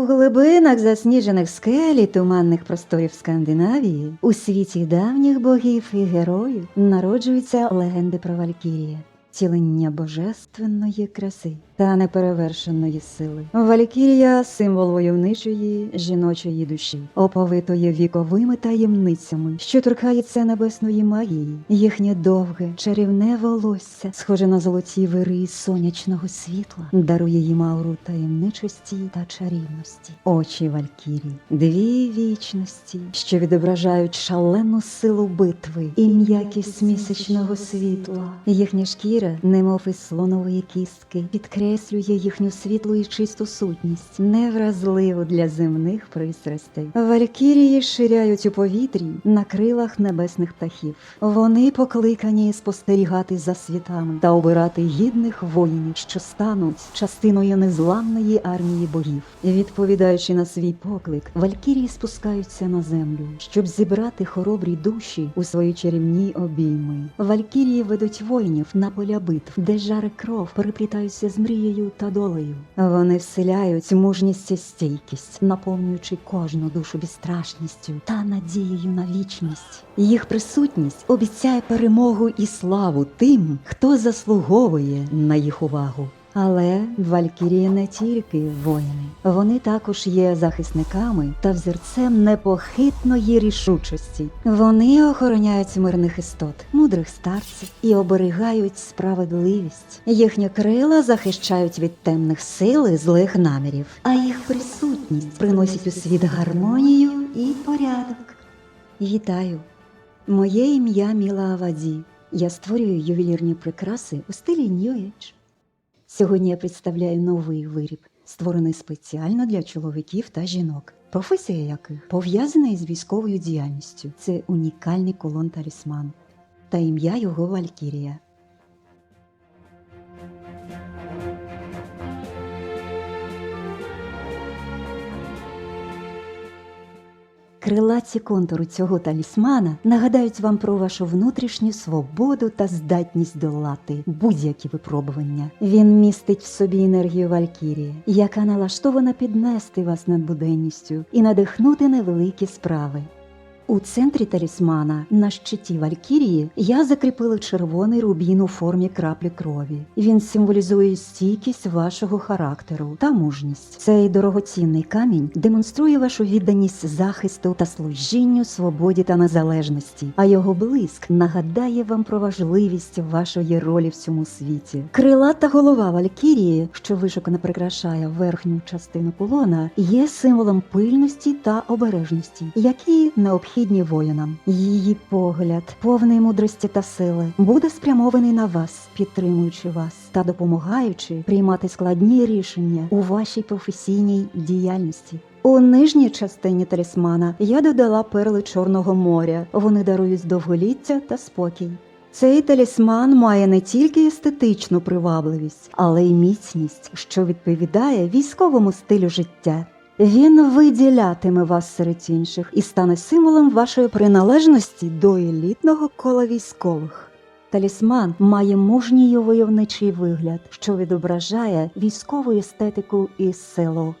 У глибинах засніжених скель і туманних просторів Скандинавії, у світі давніх богів і героїв народжуються легенди про Валькірія. Тілення божественної краси та неперевершеної сили. Валькірія символ войовничої жіночої душі, оповитої віковими таємницями, що торкається небесної магії. Їхнє довге чарівне волосся, схоже на золоті вири сонячного світла, дарує їм ауру таємничості та чарівності. Очі Валькірії, дві вічності, що відображають шалену силу битви і м'якість місячного світла. Їхня шкіра, немов із слонової кістки, підкреслює їхню світлу і чисту сутність, невразливу для земних пристрастей. Валькірії ширяють у повітрі на крилах небесних птахів. Вони покликані спостерігати за світами та обирати гідних воїнів, що стануть частиною незламної армії богів. Відповідаючи на свій поклик, Валькірії спускаються на землю, щоб зібрати хоробрі душі у свої чарівні обійми. Валькірії ведуть воїнів на поля битв, де жари кров переплітаються з мрією та долею. Вони вселяють мужність і стійкість, наповнюючи кожну душу безстрашністю та надією на вічність. Їх присутність обіцяє перемогу і славу тим, хто заслуговує на їх увагу. Але Валькірії не тільки воїни, вони також є захисниками та взірцем непохитної рішучості. Вони охороняють мирних істот, мудрих старців і оберігають справедливість. Їхні крила захищають від темних сил і злих намірів, а їх присутність приносить у світ гармонію і порядок. Вітаю! Моє ім'я Міла Аваді. Я створюю ювелірні прикраси у стилі Age. Сьогодні я представляю новий виріб, створений спеціально для чоловіків та жінок, професія яких пов'язана із військовою діяльністю. Це унікальний колон талісман та ім'я його Валькірія. Крилаті контури цього талісмана нагадають вам про вашу внутрішню свободу та здатність долати будь-які випробування. Він містить в собі енергію Валькірії, яка налаштована піднести вас над буденністю і надихнути невеликі справи. У центрі талісмана на щиті Валькірії я закріпила червоний рубін у формі краплі крові. Він символізує стійкість вашого характеру та мужність. Цей дорогоцінний камінь демонструє вашу відданість захисту та служінню свободі та незалежності, а його блиск нагадає вам про важливість вашої ролі в цьому світі. Крилата голова Валькірії, що вишукано прикрашає верхню частину колона, є символом пильності та обережності, які необхідні воїнам. Її погляд, повний мудрості та сили, буде спрямований на вас, підтримуючи вас та допомагаючи приймати складні рішення у вашій професійній діяльності. У нижній частині талісмана я додала перли Чорного моря. Вони дарують довголіття та спокій. Цей талісман має не тільки естетичну привабливість, але й міцність, що відповідає військовому стилю життя. Він виділятиме вас серед інших і стане символом вашої приналежності до елітного кола військових. Талісман має мужній войовничий вигляд, що відображає військову естетику і силу.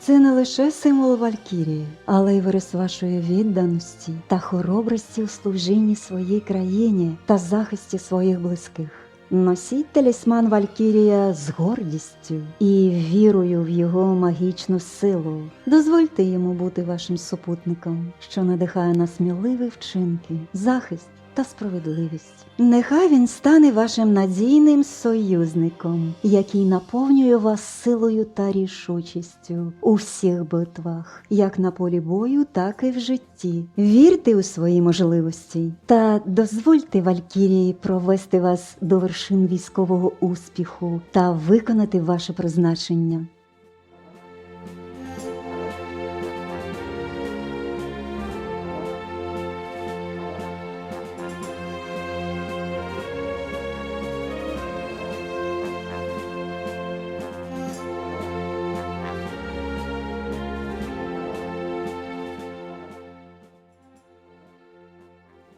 Це не лише символ Валькірії, але й вирис вашої відданості та хоробрості у служінні своїй країні та захисті своїх близьких. Носіть талісман Валькірія з гордістю і вірою в його магічну силу. Дозвольте йому бути вашим супутником, що надихає на сміливі вчинки, захист та справедливість. Нехай він стане вашим надійним союзником, який наповнює вас силою та рішучістю у всіх битвах, як на полі бою, так і в житті. Вірте у свої можливості та дозвольте Валькірії провести вас до вершин військового успіху та виконати ваше призначення.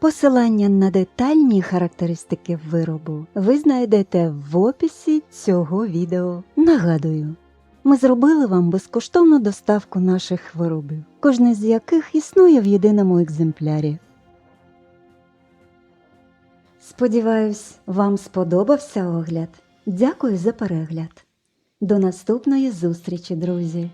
Посилання на детальні характеристики виробу ви знайдете в описі цього відео. Нагадую, Ми зробили вам безкоштовну доставку наших виробів, кожний з яких існує в єдиному екземплярі. Сподіваюсь, вам сподобався огляд. Дякую за перегляд. До наступної зустрічі, друзі!